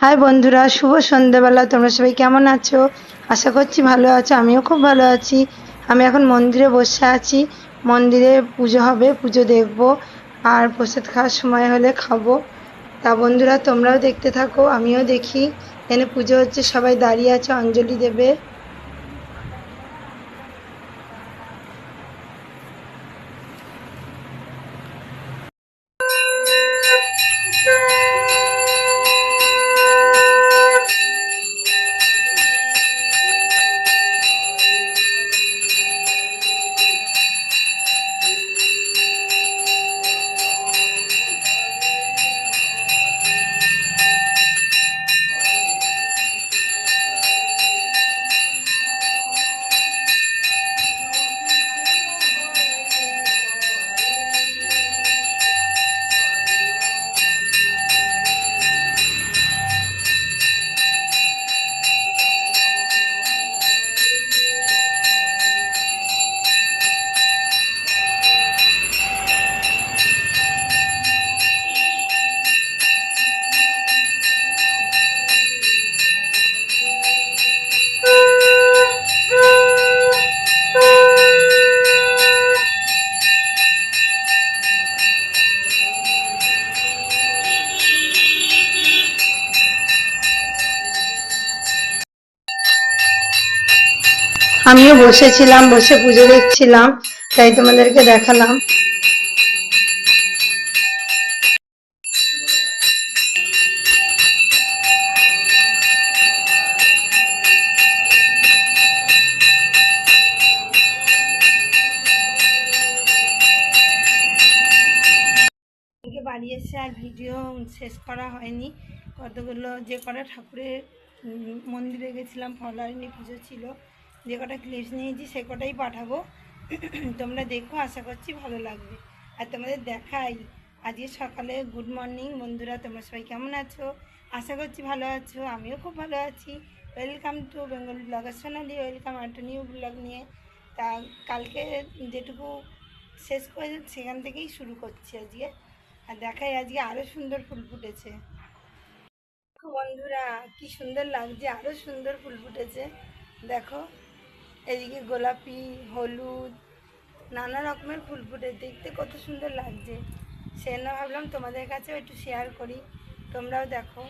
High বন্ধুরা, শুভ সন্ধ্যেবেলা। তোমরা সবাই কেমন আছো? আশা করছি ভালো আছো, আমিও খুব ভালো আছি। আমি এখন মন্দিরে বসে আছি। মন্দিরে পুজো হবে, পুজো দেখব। আর প্রসাদ খাওয়ার সময় হলে খাব। তা বন্ধুরা, তোমরাও দেখতে থাকো, আমিও দেখি। এখানে পুজো হচ্ছে, সবাই দাঁড়িয়ে আছে, অঞ্জলি দেবে। আমিও বসেছিলাম, বসে পুজো দেখছিলাম, তাই তোমাদেরকে দেখালাম। বাড়ি এসে আর ভিডিও শেষ করা হয়নি। কতগুলো যে কটা ঠাকুরের মন্দিরে গেছিলাম ফলারিনী পুজো ছিল। যে কটা ক্লিপস নিয়েছি, সে কটাই পাঠাবো। তোমরা দেখো, আশা করছি ভালো লাগবে। আর তোমাদের দেখাই। আজকে সকালে গুড মর্নিং বন্ধুরা, তোমরা সবাই কেমন আছো? আশা করছি ভালো আছো, আমিও খুব ভালো আছি। Welcome to Bengal blogger Sonali welcome একটা নিউ ব্লগ নিয়ে। তা কালকে যেটুকু শেষ করে সেখান থেকেই শুরু করছি আজকে। আর দেখাই, আজকে আরও সুন্দর ফুল ফুটেছে। বন্ধুরা, কি সুন্দর লাগছে আরও সুন্দর ফুল ফুটেছে। দেখো। এদিকে গোলাপি, হলুদ, নানা রকমের ফুল ফুটে। দেখতে কত সুন্দর লাগছে। সেজন্য ভাবলাম তোমাদের কাছেও একটু শেয়ার করি। তোমরাও দেখো।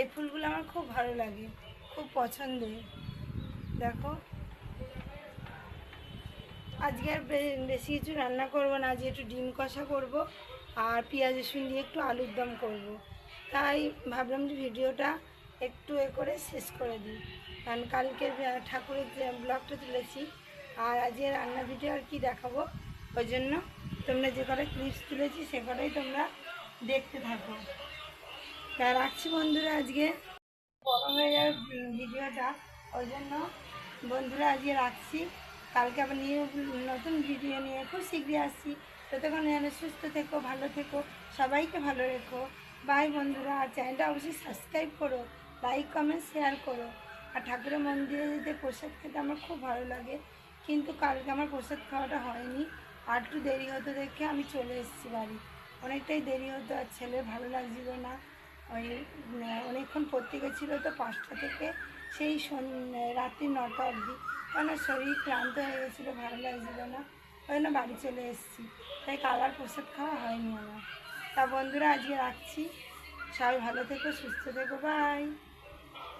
এই ফুলগুলো আমার খুব ভালো লাগে, খুব পছন্দের। দেখো। আজকে আর বেশি কিছু রান্না করব না, আজকে একটু ডিম কষা করব আর পেঁয়াজ রসুন দিয়ে একটু আলুর দম করব। তাই ভাবলাম যে ভিডিওটা একটু এ করে শেষ করে দিই। কারণ কালকে ঠাকুরের ব্লগটা তুলেছি, আর আজকে রান্না ভিডিও আর কি দেখাবো, ওই জন্য তোমরা যে কটা ক্লিপস তুলেছি, সে কটাই তোমরা দেখতে থাকো। তা রাখছি বন্ধুরা আজকে। বড় হয়ে যাবে ভিডিওটা ওই জন্য বন্ধুরা আজকে রাখছি। কালকে আবার নিয়ে, নতুন ভিডিও নিয়ে খুব শীঘ্রই আসছি। ততক্ষণ যেন সুস্থ থেকো, ভালো থেকো, সবাইকে ভালো রেখো। বাই বন্ধুরা। আর চ্যানেলটা অবশ্যই সাবস্ক্রাইব করো লাইক কমেন্ট শেয়ার করো। আর ঠাকুরের মন্দিরে যেতে প্রসাদ খেতে আমার খুব ভালো লাগে, কিন্তু কালকে আমার প্রসাদ খাওয়াটা হয়নি। আর একটু দেরি হতো দেখে আমি চলে এসেছি বাড়ি। অনেকটাই দেরি হতো আর ছেলে ভালো লাগছিল না। ওই অনেকক্ষণ পড়তে গেছিল তো পাঁচটা থেকে। সেই রাত্রি নটা অবধি। কেন শরীর ক্লান্ত হয়ে গেছিল, ভালো লাগছিল না। ওই জন্য বাড়ি চলে এসেছি। তাই কালার প্রসাদ খাওয়া হয়নি আমার। তা বন্ধুরা, আজকে রাখছি। সবাই ভালো থেকো, সুস্থ থেকো বাই